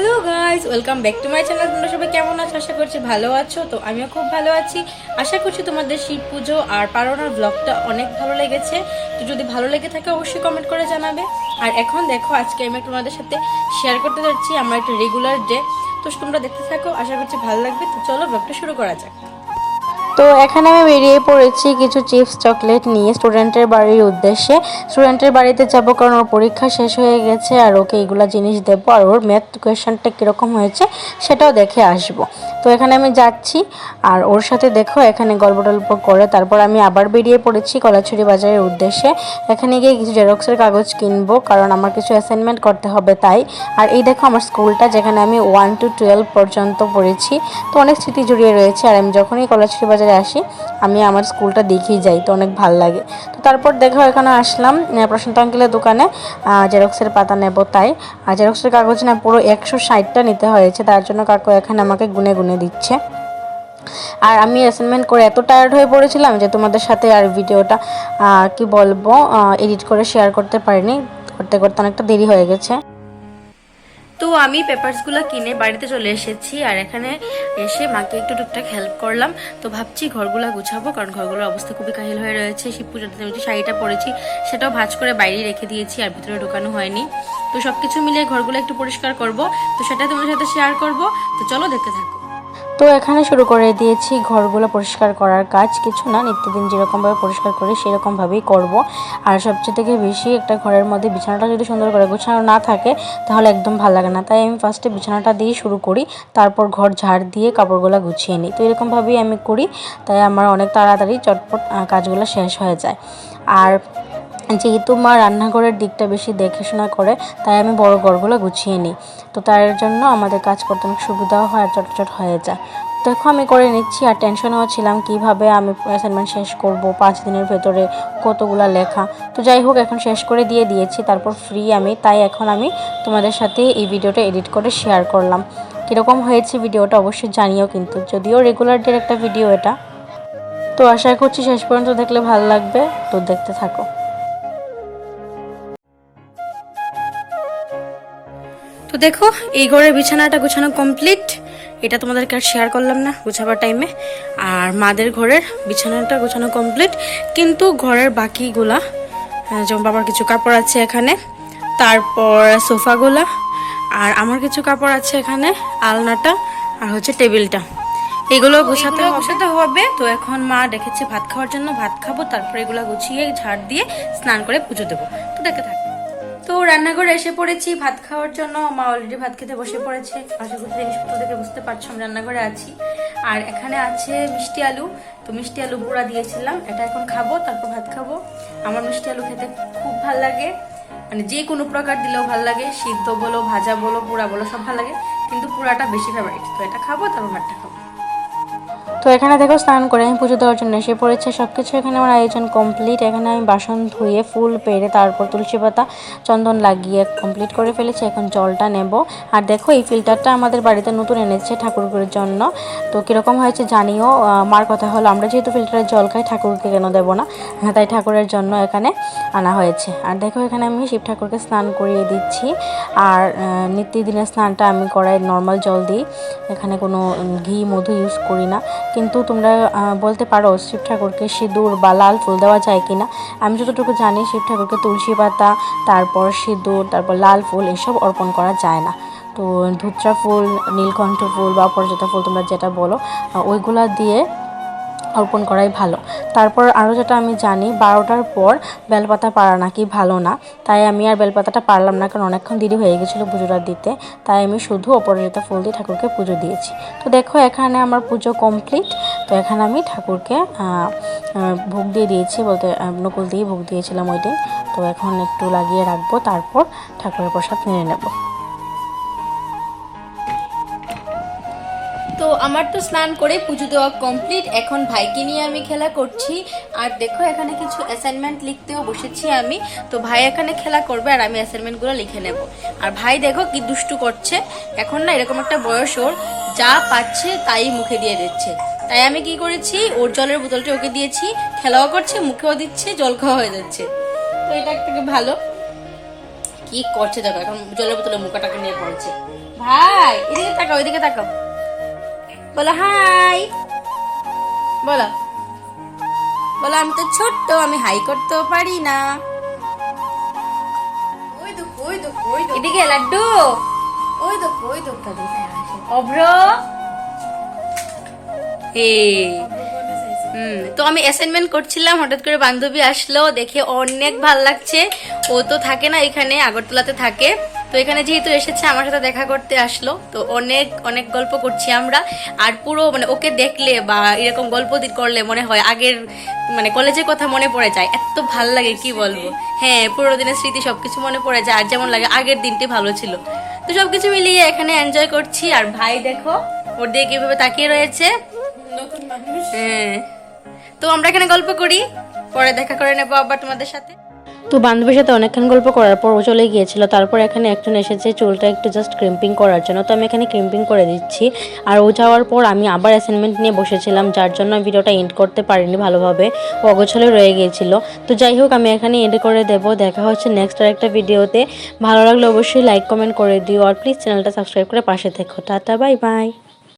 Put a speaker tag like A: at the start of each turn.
A: Hello guys welcome back to my channel তোমরা সবাই কেমন আছো? আশা করছি ভালো আছো। তো আমিও খুব ভালো আছি। আশা করছি তোমাদের শিব পুজো আর পারোনার ব্লগটা অনেক ভালো লেগেছে। তো যদি ভালো লেগে থাকে, অবশ্যই কমেন্ট করে জানাবে। আর এখন দেখো, আজকে আমি তোমাদের সাথে শেয়ার করতে যাচ্ছি আমার একটা রেগুলার ডে তো তোমরা দেখতে থাকো। আশা করছি ভালো লাগবে। তো চলো ব্লগটা শুরু করা যাক।
B: তো এখানে আমি বেরিয়ে পড়েছি কিছু চিপস, চকলেট নিয়ে স্টুডেন্টের বাড়ির উদ্দেশ্যে। স্টুডেন্টের বাড়িতে যাব কারণ ওর পরীক্ষা শেষ হয়ে গেছে আর ওকে এইগুলো জিনিস দেবো আর ওর ম্যাথ কোয়েশনটা কীরকম হয়েছে সেটাও দেখে আসব। তো এখানে আমি যাচ্ছি আর ওর সাথে দেখো এখানে গল্প টল্প করে। তারপর আমি আবার বেরিয়ে পড়েছি কলাছড়ি বাজারের উদ্দেশ্যে। এখানে গিয়ে কিছু জেরক্সের কাগজ কিনবো কারণ আমার কিছু অ্যাসাইনমেন্ট করতে হবে তাই। আর এই দেখো আমার স্কুলটা যেখানে আমি ওয়ান টু টুয়েলভ পর্যন্ত পড়েছি। তো অনেক স্মৃতি জড়িয়ে রয়েছে আর আমি যখনই কলাছড়ি বাজারে আসি, আমি আমার স্কুলটা দেখেই যাই, তো অনেক ভালো লাগে। তো তারপর দেখো এখানে আসলাম প্রশান্ত আঙ্কেলের দোকানে জেরক্সের পাতা নেব তাই। আর জেরক্সের কাগজ না, পুরো একশো ষাটটা নিতে হয়েছে, তার জন্য কাকু এখানে আমাকে গুনে গুনে দিচ্ছে। আর আমি অ্যাসাইনমেন্ট করে এত টায়ার্ড হয়ে পড়েছিলাম যে তোমাদের সাথে আর ভিডিওটা কি বলব এডিট করে শেয়ার করতে পারিনি। করতে করতে অনেকটা দেরি হয়ে গেছে।
A: তো আমি পেপারসগুলো কিনে বাড়িতে চলে এসেছি আর এখানে এসে মাকে একটু টুকটাক হেল্প করলাম। তো ভাবছি ঘরগুলো গুছাবো কারণ ঘরগুলোর অবস্থা খুবই কাহিল হয়ে রয়েছে। শিব পুজোতে আমি যে শাড়িটা পরেছি সেটাও ভাজ করে বাইরে রেখে দিয়েছি আর ভিতরে ঢোকানো হয়নি। তো সব কিছু মিলিয়ে ঘরগুলো একটু পরিষ্কার করব। তো সেটা তোমাদের সাথে শেয়ার করব। তো চলো দেখতে থাকো।
B: তো এখানে শুরু করে দিয়েছি ঘরগুলো পরিষ্কার করার কাজ। কিছু না, নিত্যদিন যেরকমভাবে পরিষ্কার করি, সেরকমভাবেই করব। আর সবচেয়ে থেকে বেশি একটা ঘরের মধ্যে বিছানাটা যদি সুন্দর করে গোছানো না থাকে, তাহলে একদম ভালো লাগে না। তাই আমি ফার্স্টে বিছানাটা দিয়ে শুরু করি, তারপর ঘর ঝাড় দিয়ে কাপড়গুলো গুছিয়ে নিই। তো এরকমভাবেই আমি করি, তাই আমার অনেক তাড়াতাড়ি চটপট কাজগুলো শেষ হয়ে যায়। আর যেহেতু মা রান্নাঘরের দিকটা বেশি দেখাশোনা করে, তাই আমি বড় ঘরগুলো গুছিয়ে নিই। তো তার জন্য আমাদের কাজ করতে অনেক সুবিধাও হয় আর চটচট হয়ে যায়। দেখো আমি করে নিচ্ছি আর টেনশনেও ছিলাম কীভাবে আমি অ্যাসাইনমেন্ট শেষ করব, পাঁচ দিনের ভেতরে কতগুলা লেখা। তো যাই হোক, এখন শেষ করে দিয়ে দিয়েছি, তারপর ফ্রি আমি, তাই এখন আমি তোমাদের সাথে এই ভিডিওটা এডিট করে শেয়ার করলাম। কীরকম হয়েছে ভিডিওটা অবশ্যই জানিও কিন্তু, যদিও রেগুলার ডের একটা ভিডিও এটা। তো আশা করছি শেষ পর্যন্ত দেখলে ভালো লাগবে, তো দেখতে থাকো।
A: দেখো এই ঘরের বিছানাটা গোছানো কমপ্লিট এটা তোমাদেরকে আর শেয়ার করলাম না গোছাবার টাইমে আর মাদের ঘরের বিছানাটা গোছানো কমপ্লিট কিন্তু ঘরের বাকিগুলা যেমন বাবার কিছু কাপড় আছে এখানে তারপর সোফাগুলা আর আমার কিছু কাপড় আছে এখানে আলনাটা আর হচ্ছে টেবিলটা। এগুলো গুছাতে গুছাতে হবে। তো এখন মা ডেকেছে ভাত খাওয়ার জন্য। ভাত খাব তারপর এগুলো গুছিয়ে ঝাড় দিয়ে স্নান করে পুজো দেবো। তো দেখে থাক। তো রান্নাঘরে এসে পড়েছি, ভাত খাওয়ার জন্য। মা অলরেডি ভাত খেতে বসে পড়েছে। আশা করছি জিনিসপত্র দেখে বুঝতে পারছ আমি রান্নাঘরে আছি। আর এখানে আছে মিষ্টি আলু। তো মিষ্টি আলু পুরা দিয়েছিলাম, এটা এখন খাব, তারপর ভাত খাব। আমার মিষ্টি আলু খেতে খুব ভালো লাগে। মানে যে কোনো প্রকার দিলেও ভালো লাগে, সিদ্ধ বলো, ভাজা বলো, পুরা বলো, সব ভালো লাগে। কিন্তু পুরাটা বেশি ফেভারিট তো এটা খাব, তারপর ভাতটা খাব।
B: তো এখানে দেখো স্নান করে আমি পুজো দেওয়ার জন্য এসে পড়েছে সব কিছু এখানে আমার আয়োজন কমপ্লিট এখানে আমি বাসন ধুয়ে ফুল পেরে তারপর তুলসী পাতা চন্দন লাগিয়ে কমপ্লিট করে ফেলেছি এখন জলটা নেব। আর দেখো এই ফিল্টারটা আমাদের বাড়িতে নতুন এনেছে ঠাকুরের জন্য। তো কীরকম হয়েছে জানিও আহ, মার কথা হলো আমরা যেহেতু ফিল্টারের জল খাই ঠাকুরকে কেন দেবো না? হ্যাঁ, তাই ঠাকুরের জন্য এখানে আনা হয়েছে। আর দেখো এখানে আমি শিব ঠাকুরকে স্নান করিয়ে দিচ্ছি। আর নিত্যদিনের স্নানটা আমি করাই নর্মাল জল দিই। এখানে কোনো ঘি মধু ইউজ করি না। কিন্তু তোমরা বলতে পারো শিব ঠাকুরকে সিঁদুর বা লাল ফুল দেওয়া যায় কি না আমি যতটুকু জানি শিব ঠাকুরকে তুলসী পাতা, তারপর সিঁদুর, তারপর লাল ফুল এসব অর্পণ করা যায় না। তো ধুত্রা ফুল, নীলকণ্ঠ ফুল বা অপরাজিতা ফুল তোমরা যেটা বলো ওইগুলা দিয়ে অর্পণ করাই ভালো। তারপর আরও যেটা আমি জানি, বারোটার পর বেলপাতা পাড়া নাকি ভালো না। তাই আমি আর বেলপাতাটা পারলাম না, কারণ অনেকক্ষণ দেরি হয়ে গেছিল পুজোটা দিতে। তাই আমি শুধু অপরাজিতা ফুল দিয়ে ঠাকুরকে পুজো দিয়েছি। তো দেখো, এখানে আমার পুজো কমপ্লিট তো এখানে আমি ঠাকুরকে ভোগ দিয়ে দিয়েছি বলতে নকুল দিয়ে ভোগ দিয়েছিলাম ওই দিন। তো এখন একটু লাগিয়ে রাখব, তারপর ঠাকুরের প্রসাদ নিয়ে নেব।
A: তো আমার তো স্নান করে পুজো দেওয়া কমপ্লিট এখন ভাইকে নিয়ে আমি খেলা করছি। আর দেখো, এখানে কিছু অ্যাসাইনমেন্ট লিখতেও বসেছি আমি। তো ভাই এখানে খেলা করবে আর আমি অ্যাসাইনমেন্টগুলো লিখে নেব। আর ভাই দেখো কি দুষ্টু করছে। এখন না এরকম একটা বয়স ওর। যা পাচ্ছে তাই মুখে দিয়ে দিচ্ছে। তাই আমি কি করেছি, ওর জলের বোতলটা ওকে দিয়েছি। খেলাও করছে, মুখেও দিচ্ছে, জল খাওয়া হয়ে যাচ্ছে। তো এটা একটা ভালো।
B: কি করছে দেখো, এখন জলের বোতলে মুখাটাকে নিয়ে পড়ছে। ভাই, এদিকে তাকাও এদিকে তাকাও। বলো হাই। বলো। বলো আমি তো ছোট্ট আমি হাই করতেও পারি না।
A: ওই দেখো ওই দেখো ওই দেখো।
B: এদিকে লাড্ডু।
A: ওই দেখো ওই দেখো
B: অভ্র। এ হুম তো আমি অ্যাসাইনমেন্ট করছিলাম হঠাৎ করে বান্ধবী আসলো দেখে অনেক ভালো লাগছে। ও তো থাকে না এখানে আগরতলাতে থাকে। তো এখানে যেহেতু এসেছে আমার সাথে দেখা করতে আসলো। তো অনেক অনেক গল্প করছি আমরা। আর পুরো মানে ওকে দেখলে বা এরকম গল্প করলে মনে হয় আগের মানে কলেজের কথা মনে পড়ে যায়। এত ভালো লাগে কি বলব? হ্যাঁ পুরো দিনের স্মৃতি সবকিছু মনে পড়ে যায়। আর যেমন লাগে আগের দিনটি ভালো ছিল। তো সবকিছু মিলিয়ে এখানে এনজয় করছি। আর ভাই দেখো ওর দিকে কীভাবে তাকিয়ে রয়েছে। হ্যাঁ। তো আমরা এখানে গল্প করি পরে দেখা করে নেব আবার তোমাদের সাথে।
C: তো বান্ধবীর সাথে অনেকক্ষণ গল্প করার পর ও চলে গিয়েছিল। তারপর এখানে একজন এসেছে, চুলটা একটু জাস্ট ক্রিম্পিং করার জন্য। তো আমি এখানে ক্রিম্পিং করে দিচ্ছি। আর ও যাওয়ার পর আমি আবার অ্যাসাইনমেন্ট নিয়ে বসেছিলাম, যার জন্য ভিডিওটা এন্ড করতে পারিনি ভালোভাবে। ও অগোছলে রয়ে গিয়েছিল। তো যাই হোক, আমি এখানে এন্ড করে দেব। দেখা হচ্ছে নেক্সট আর একটা ভিডিওতে। ভালো লাগলে অবশ্যই লাইক কমেন্ট করে দিও। আর প্লিজ চ্যানেলটা সাবস্ক্রাইব করে পাশে থেকো। Tata bye bye